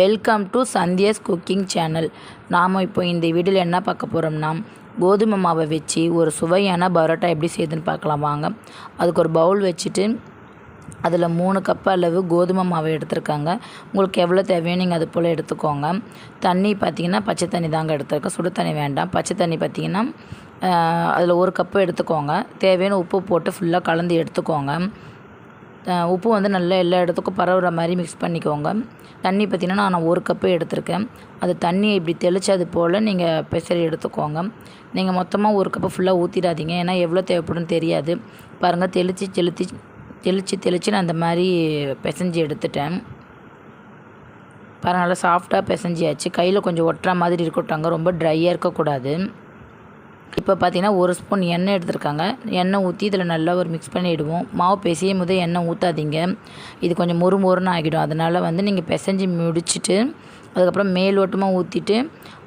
Welcome to Sandhya's cooking channel நாம் இப்போ இந்த வீடியோவில் என்ன பார்க்க போகிறோம்னா கோதுமை மாவை வச்சு ஒரு சுவையான பரோட்டா எப்படி செய்யுதுன்னு பார்க்கலாம் வாங்க. அதுக்கு ஒரு பவுல் வச்சுட்டு அதில் மூணு கப் அளவு கோதுமை மாவை எடுத்திருக்காங்க. உங்களுக்கு எவ்வளோ தேவையோ நீங்கள் அது போல் எடுத்துக்கோங்க. தண்ணி பார்த்தீங்கன்னா பச்சை தண்ணி தாங்க எடுத்துருக்கேன். சுடு தண்ணி வேண்டாம். பச்சை தண்ணி பார்த்தீங்கன்னா அதில் ஒரு கப்பு எடுத்துக்கோங்க. தேவையான உப்பு போட்டு ஃபுல்லாக கலந்து எடுத்துக்கோங்க. உப்பு வந்து நல்லா எல்லா இடத்துக்கும் பரவுற மாதிரி மிக்ஸ் பண்ணிக்கோங்க. தண்ணி பார்த்திங்கன்னா நான் ஒரு கப்பு எடுத்திருக்கேன். அது தண்ணியை இப்படி தெளித்தது போல் நீங்கள் பெசரி எடுத்துக்கோங்க. நீங்கள் மொத்தமாக ஒரு கப்பு ஃபுல்லாக ஊற்றிடாதீங்க ஏன்னா எவ்வளோ தேவைப்படும் தெரியாது. பாருங்கள் தெளித்து தெளித்து தெளித்து தெளித்து நான் அந்த மாதிரி பிசைஞ்சு எடுத்துட்டேன். பாருங்கள் நல்லா சாஃப்டாக பிசைஞ்சியாச்சு. கையில் கொஞ்சம் ஒட்டுற மாதிரி இருக்கட்டாங்க ரொம்ப ட்ரையாக இருக்கக்கூடாது. இப்போ பார்த்தீங்கன்னா ஒரு ஸ்பூன் எண்ணெய் எடுத்திருக்காங்க. எண்ணெய் ஊற்றி இதில் நல்லா ஒரு மிக்ஸ் பண்ணிவிடுவோம் மாவு பிசையும் போது எண்ணெய் ஊற்றாதீங்க இது கொஞ்சம் மொறு மொறுன்னு ஆகிடும். அதனால் வந்து நீங்கள் பிசைஞ்சு முடிச்சுட்டு அதுக்கப்புறம் மேலோட்டமாக ஊற்றிட்டு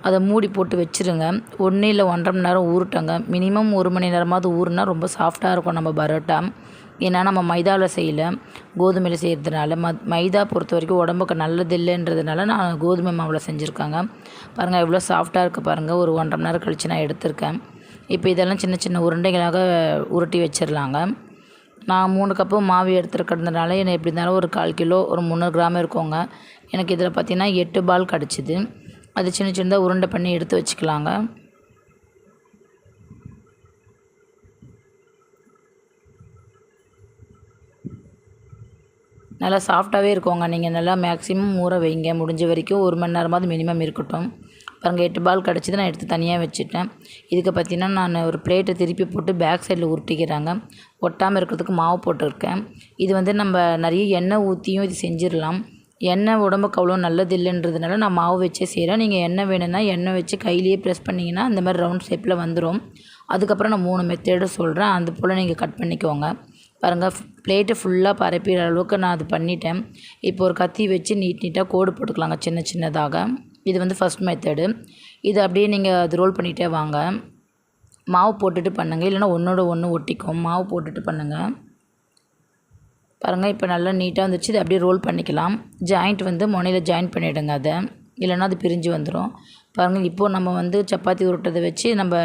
அதை மூடி போட்டு வச்சுருங்க. ஒன்று இல்லை ஒன்றரை மணி நேரம் ஊறுட்டங்க. மினிமம் ஒரு மணி நேரமாவது ஊறுனா ரொம்ப சாஃப்டாக இருக்கும் நம்ம பரோட்டா. ஏன்னா நம்ம மைதாவில் செய்யல. கோதுமையில் செய்கிறதுனால ம மைதா பொறுத்த வரைக்கும் உடம்புக்கு நல்லது இல்லைன்றதுனால நான் கோதுமை மாவில் செஞ்சுருக்காங்க. பாருங்கள் எவ்வளோ சாஃப்டாக இருக்குது பாருங்கள் ஒரு ஒன்றரை மணி நேரம் கழித்து நான் எடுத்திருக்கேன். இப்போ இதெல்லாம் சின்ன சின்ன உருண்டைகளாக உருட்டி வச்சிடலாங்க. நான் மூணு கப்பு மாவு எடுத்துருக்கிறதுனால எனக்கு எப்படி இருந்தாலும் ஒரு கால் கிலோ ஒரு முந்நூறு கிராம் இருக்குங்க. எனக்கு இதில் பார்த்திங்கன்னா எட்டு பால் கிடச்சிது. அது சின்ன சின்னதாக உருண்டை பண்ணி எடுத்து வச்சுக்கலாங்க. நல்லா சாஃப்டாகவே இருக்குங்க. நீங்கள் நல்லா மேக்ஸிமம் ஊற வைங்க. முடிஞ்ச வரைக்கும் ஒரு மணி நேரமாவது மினிமம் இருக்கட்டும். பாருங்கள் எட்டு பால் கிடச்சிது நான் எடுத்து தனியாக வச்சுட்டேன். இதுக்கு பார்த்தீங்கன்னா நான் ஒரு பிளேட்டை திருப்பி போட்டு பேக் சைடில் உருட்டிக்கிறாங்க. ஒட்டாமல் இருக்கிறதுக்கு மாவு போட்டிருக்கேன். இது வந்து நம்ம நிறைய எண்ணெய் ஊற்றியும் இது செஞ்சிடலாம். எண்ணெய் உடம்புக்கு அவ்வளோ நல்லது இல்லைன்றதுனால நான் மாவு வச்சே செய்கிறேன் நீங்கள் எண்ணெய் வேணும்னா எண்ணெய் வச்சு கையிலேயே ப்ரெஸ் பண்ணிங்கன்னா அந்த மாதிரி ரவுண்ட் ஷேப்பில் வந்துடும் அதுக்கப்புறம் நான் மூணு மெத்தேடு சொல்கிறேன் அது போல் நீங்கள் கட் பண்ணிக்கோங்க. பாருங்கள் பிளேட்டு ஃபுல்லாக பரப்பிற அளவுக்கு நான் அது பண்ணிட்டேன். இப்போ ஒரு கத்தி வச்சு நீட் நீட்டாக கோடு போட்டுக்கலாங்க சின்ன சின்னதாக. இது வந்து ஃபஸ்ட் மெத்தடு இது அப்படியே நீங்கள் அது ரோல் பண்ணிகிட்டே வாங்க. மாவு போட்டுட்டு பண்ணுங்கள் இல்லைன்னா ஒன்றோட ஒன்று ஒட்டிக்கும். மாவு போட்டுட்டு பண்ணுங்கள் பாருங்கள் இப்போ நல்லா நீட்டாக வந்துச்சு இதை அப்படியே ரோல் பண்ணிக்கலாம். ஜாயிண்ட் வந்து முனையில் ஜாயின் பண்ணிவிடுங்க அதை. இல்லைன்னா அது பிரிஞ்சு வந்துடும் பாருங்கள் இப்போது நம்ம வந்து சப்பாத்தி உருட்டதை வச்சு நம்ம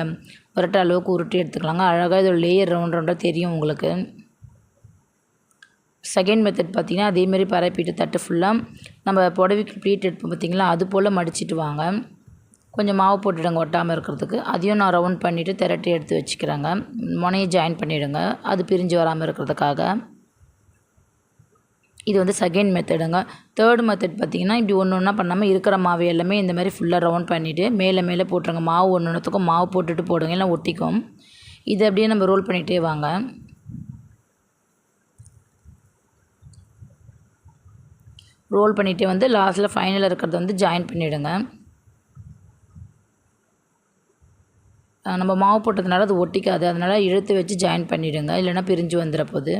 உருட்ட அளவுக்கு உருட்டி எடுத்துக்கலாங்க. அழகாக இதோட லேயர் ரவுண்ட் ரவுண்டாக தெரியும் உங்களுக்கு. செகண்ட் மெத்தட் பார்த்திங்கன்னா அதேமாரி பரப்பிட்டு தட்டு ஃபுல்லாக நம்ம புடவைக்கு ப்ளீட் எடுப்போம் பார்த்திங்களா அது போல் மடிச்சிட்டு வாங்க. கொஞ்சம் மாவு போட்டுடுங்க ஒட்டாமல் இருக்கிறதுக்கு. அதையும் நான் ரவுண்ட் பண்ணிவிட்டு திரட்டி எடுத்து வச்சுக்கிறேங்க. முனையை ஜாயின் பண்ணிவிடுங்க அது பிரிஞ்சு வராமல் இருக்கிறதுக்காக. இது வந்து செகண்ட் மெத்தடுங்க தேர்ட் மெத்தட் பார்த்திங்கன்னா இப்படி ஒன்று ஒன்றா பண்ணாமல் இருக்கிற மாவு எல்லாமே இந்த மாதிரி ஃபுல்லாக ரவுண்ட் பண்ணிவிட்டு மேலே மேலே போட்டுருங்க. மாவு ஒன்று ஒன்றுத்துக்கும் மாவு போட்டுட்டு போடுங்க. எல்லாம் ஒட்டிக்கும். இது அப்படியே நம்ம ரோல் பண்ணிகிட்டே வாங்க. ரோல் பண்ணிகிட்டே வந்து லாஸ்ட்டில் ஃபைனலில் இருக்கிறத வந்து ஜாயின் பண்ணிவிடுங்க நம்ம மாவு போட்டதுனால அது ஒட்டிக்காது. அதனால் இழுத்து வச்சு ஜாயின் பண்ணிவிடுங்க இல்லைன்னா பிரிஞ்சு வந்துட போகுது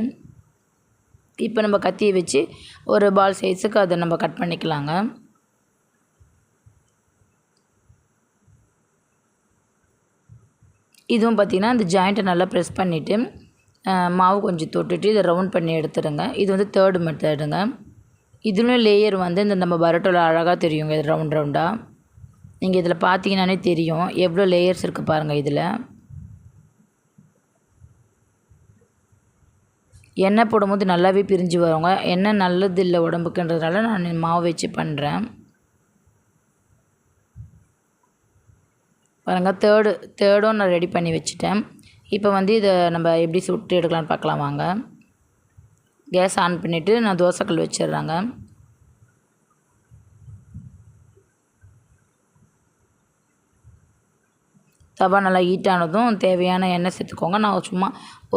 இப்போ நம்ம கத்தியை வச்சு ஒரு பால் சைஸுக்கு அதை நம்ம கட் பண்ணிக்கலாங்க. இதுவும் பார்த்திங்கன்னா அந்த ஜாயிண்ட்டை நல்லா ப்ரெஸ் பண்ணிவிட்டு மாவு கொஞ்சம் தொட்டுட்டு இதை ரவுண்ட் பண்ணி எடுத்துடுங்க. இது வந்து தேர்டு மெத்தடுங்க இதுலேயும் லேயர் வந்து இந்த நம்ம பரோட்டோவில் அழகாக தெரியுங்க இது ரவுண்ட் ரவுண்டாக நீங்கள் இதில் பார்த்தீங்கன்னாலே தெரியும் எவ்வளோ லேயர்ஸ் இருக்குது பாருங்கள் இதில். எண்ணெய் போடும்போது நல்லாவே பிரிஞ்சு வருவாங்க எண்ணெய் நல்லது இல்லை உடம்புக்குன்றதுனால நான் மாவு வச்சு பண்ணுறேன் பாருங்கள் தேர்டு தேர்டும் நான் ரெடி பண்ணி வச்சுட்டேன். இப்போ வந்து இதை நம்ம எப்படி சுட்டு எடுக்கலான்னு பார்க்கலாம் வாங்க. கேஸ் ஆன் பண்ணிவிட்டு நான் தோசைக்கல் வச்சிடுறேங்க தவா நல்லா ஹீட் ஆனதும் தேவையான எண்ணெய் சேர்த்துக்கோங்க. நான் சும்மா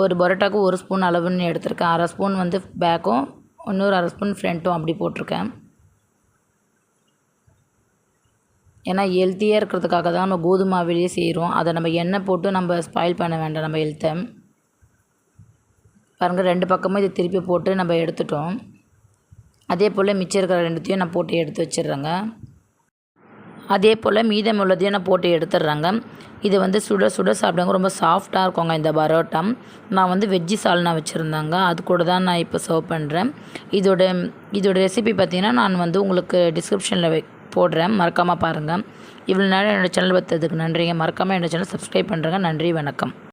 ஒரு பரோட்டாக்கு ஒரு ஸ்பூன் அளவுன்னு எடுத்திருக்கேன். அரை ஸ்பூன் வந்து பேக்கும் இன்னொரு அரை ஸ்பூன் ஃப்ரண்ட்டும் அப்படி போட்டிருக்கேன். ஏன்னா ஹெல்த்தியாக இருக்கிறதுக்காக தான் நம்ம கோதுமாவிலேயே செய்கிறோம் அதை நம்ம எண்ணெய் போட்டு நம்ம ஸ்பாயில் பண்ண வேண்டாம் நம்ம ஹெல்த்தை பாருங்கள் ரெண்டு பக்கமும் இதை திருப்பி போட்டு நம்ம எடுத்துட்டோம். அதே போல் மிச்சம் இருக்கிற ரெண்டுத்தையும் நான் போட்டு எடுத்து வச்சிடுறேங்க. அதே போல் மீதம் உள்ளதையும் நான் போட்டு எடுத்துடுறேங்க. இது வந்து சுட சுட சாப்பிடுங்க. ரொம்ப சாஃப்டாக இருக்குங்க இந்த பரோட்டா. நான் வந்து வெஜ்ஜி சால்னா வச்சுருந்தாங்க. அது கூட தான் நான் இப்போ சர்வ் பண்ணுறேன் இதோட இதோட ரெசிபி பார்த்தீங்கன்னா நான் வந்து உங்களுக்கு டிஸ்கிரிப்ஷனில் போடுறேன். மறக்காமல் பாருங்கள் இவ்வளோ நேரம் என்னோடய சேனல் பார்த்ததுக்கு நன்றிங்க. மறக்காமல் என்னோடய சேனல் சப்ஸ்கிரைப் பண்ணுறேங்க நன்றி வணக்கம்.